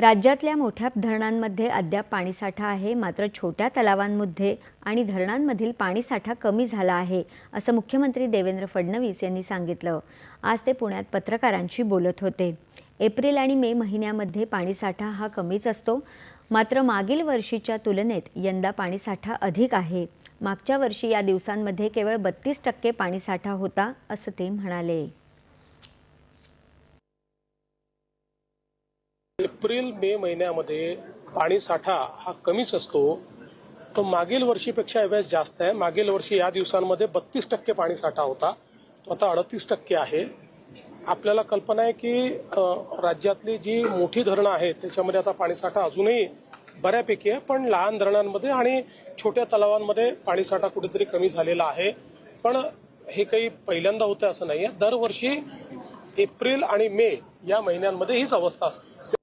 राज्यातल्या मोठ्या धरणांमध्ये अद्याप पाणीसाठा आहे. मात्र छोट्या तलावांमध्ये आणि धरणांमधील पाणीसाठा कमी झाला आहे असं मुख्यमंत्री देवेंद्र फडणवीस यांनी सांगितलं. आज ते पुण्यात पत्रकारांशी बोलत होते. एप्रिल आणि मे महिन्यामध्ये पाणीसाठा हा कमीच असतो. मात्र मागील वर्षीच्या तुलनेत यंदा पाणीसाठा अधिक आहे. मागच्या वर्षी या दिवसांमध्ये केवळ बत्तीस टक्के पाणीसाठा होता असं ते म्हणाले. एप्रिल मे महिन्यामध्ये पाणी साठा हा कमीच असतो. तो मागील वर्षीपेक्षा यावेळेस जास्त आहे. मागील वर्षी या दिवसांमध्ये बत्तीस टक्के पाणी साठा होता. तो आता अडतीस टक्के आहे. आपल्याला कल्पना आहे की राज्यातली जी मोठी धरणं आहेत त्याच्यामध्ये आता पाणीसाठा अजूनही बऱ्यापैकी आहे. पण लहान धरणांमध्ये आणि छोट्या तलावांमध्ये पाणीसाठा कुठेतरी कमी झालेला आहे. पण हे काही पहिल्यांदा होतं असं नाही आहे दरवर्षी एप्रिल आणि मे या महिन्यांमध्ये हीच अवस्था असते.